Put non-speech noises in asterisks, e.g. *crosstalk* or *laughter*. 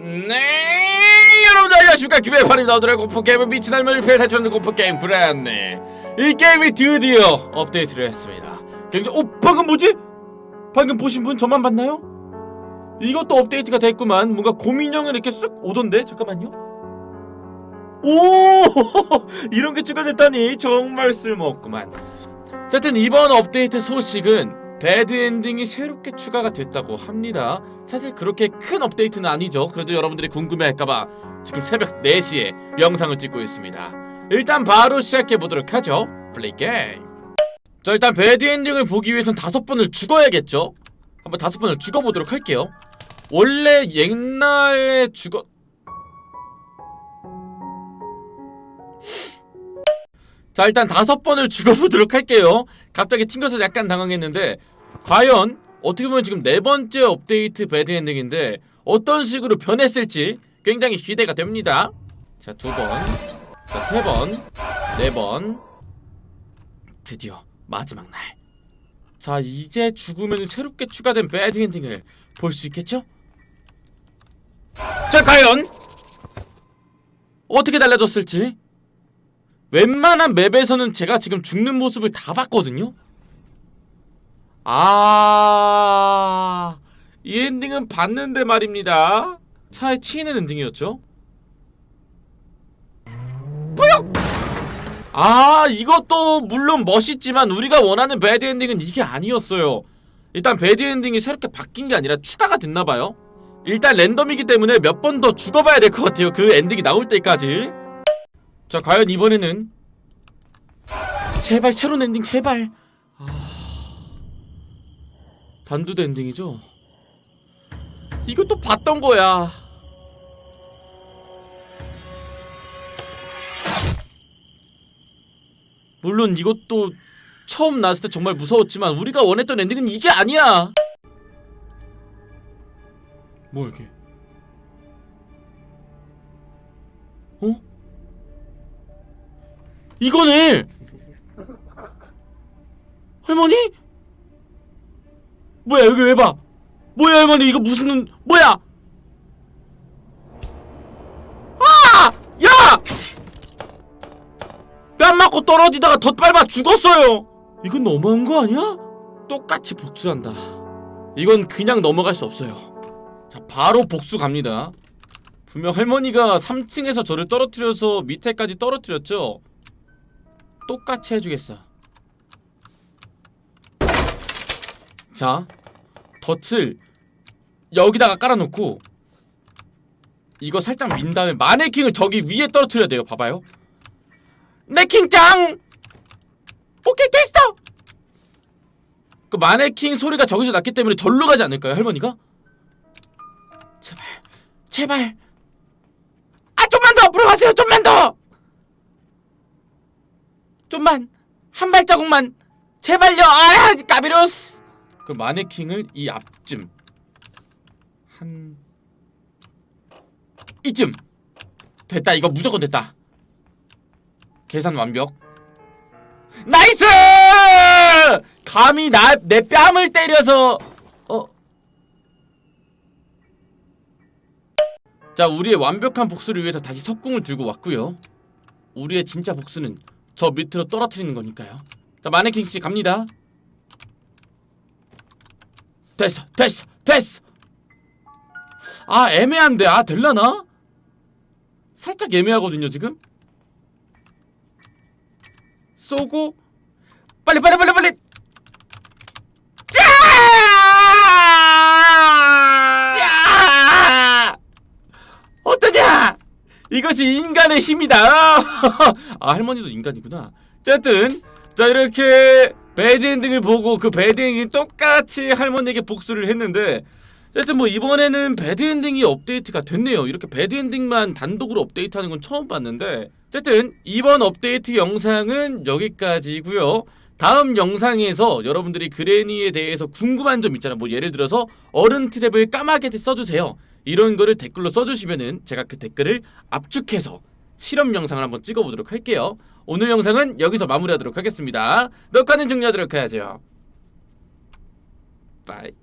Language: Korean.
네 여러분들 안녕하십니까? 김해팔입니다 오늘의 공포게임은 미친 할머니 패 탈출하는 공포게임 브랜드 이 게임이 드디어 업데이트를 했습니다. 굉장히 어 방금 뭐지? 방금 보신 분 저만 봤나요? 이것도 업데이트가 됐구만. 뭔가 고민형을 이렇게 쓱 오던데? 잠깐만요. 오! *laughs* 이런 게 추가됐다니. 정말 쓸모없구만. 어쨌든 이번 업데이트 소식은 배드 엔딩이 새롭게 추가가 됐다고 합니다. 사실 그렇게 큰 업데이트는 아니죠. 그래도 여러분들이 궁금해할까봐 지금 새벽 4시에 영상을 찍고 있습니다. 일단 바로 시작해 보도록 하죠. 플레이 게임. 자 일단 배드 엔딩을 보기 위해선 다섯 번을 죽어야겠죠. 한번 다섯 번을 죽어보도록 할게요. 원래 옛날에 죽어 자 일단 다섯 번을 죽어보도록 할게요. 갑자기 튕겨서 약간 당황했는데 과연 어떻게 보면 지금 네 번째 업데이트 배드 엔딩인데 어떤 식으로 변했을지 굉장히 기대가 됩니다. 자 두번 자 세번 네 번. 드디어 마지막 날자 이제 죽으면 새롭게 추가된 배드 엔딩을 볼 수 있겠죠? 자 과연 어떻게 달라졌을지 웬만한 맵에서는 제가 지금 죽는 모습을 다 봤거든요. 아, 이 엔딩은 봤는데 말입니다. 차에 치이는 엔딩이었죠. 뿌욕! 아, 이것도 물론 멋있지만 우리가 원하는 배드 엔딩은 이게 아니었어요. 일단 배드 엔딩이 새롭게 바뀐 게 아니라 추가가 됐나봐요. 일단 랜덤이기 때문에 몇 번 더 죽어봐야 될 것 같아요. 그 엔딩이 나올 때까지. 자 과연 이번에는 제발 새로운 엔딩 제발. 아... 단두대 엔딩이죠? 이것도 봤던 거야. 물론 이것도 처음 나왔을 때 정말 무서웠지만 우리가 원했던 엔딩은 이게 아니야. 뭐야 이게 이거네! 할머니? 뭐야 여기 왜 봐? 뭐야 할머니 이거 무슨 눈 뭐야? 아! 야! 뺨 맞고 떨어지다가 덧밟아 죽었어요. 이건 너무한 거 아니야? 똑같이 복수한다. 이건 그냥 넘어갈 수 없어요. 자 바로 복수 갑니다. 분명 할머니가 3층에서 저를 떨어뜨려서 밑에까지 떨어뜨렸죠. 똑같이 해주겠어. 자, 덫을 여기다가 깔아놓고 이거 살짝 민 다음에 마네킹을 저기 위에 떨어뜨려야 돼요. 봐봐요. 네킹 짱! 오케이 됐어! 그 마네킹 소리가 저기서 났기 때문에 절로 가지 않을까요, 할머니가? 제발, 제발. 아 좀만 더 앞으로 가세요, 좀만 더. 좀만 한 발자국만 제발요 아 까비로스. 그 마네킹을 이 앞쯤. 한 이쯤. 됐다 이거 무조건 됐다. 계산 완벽. 나이스! 감히 나 내 뺨을 때려서. 어. 자 우리의 완벽한 복수를 위해서 다시 석궁을 들고 왔고요. 우리의 진짜 복수는 저 밑으로 떨어뜨리는 거니까요. 자 마네킹 씨 갑니다. 됐어, 됐어, 됐어. 아 애매한데 아 될라나? 살짝 애매하거든요 지금. 쏘고 빨리 빨리 빨리 빨리. 짜! 짜! 어떠냐? 이것이 인간의 힘이다. *laughs* 아 할머니도 인간이구나. 어쨌든 자 이렇게 배드 엔딩을 보고 그 배드 엔딩이 똑같이 할머니에게 복수를 했는데 어쨌든 뭐 이번에는 배드 엔딩이 업데이트가 됐네요. 이렇게 배드 엔딩만 단독으로 업데이트하는 건 처음 봤는데 어쨌든 이번 업데이트 영상은 여기까지고요. 다음 영상에서 여러분들이 그레니에 대해서 궁금한 점 있잖아. 뭐 예를 들어서 어른 트랩을 까마귀한테 써주세요. 이런 거를 댓글로 써주시면은 제가 그 댓글을 압축해서 실험 영상을 한번 찍어보도록 할게요. 오늘 영상은 여기서 마무리하도록 하겠습니다. 녹화는 종료하도록 해야죠. 바이.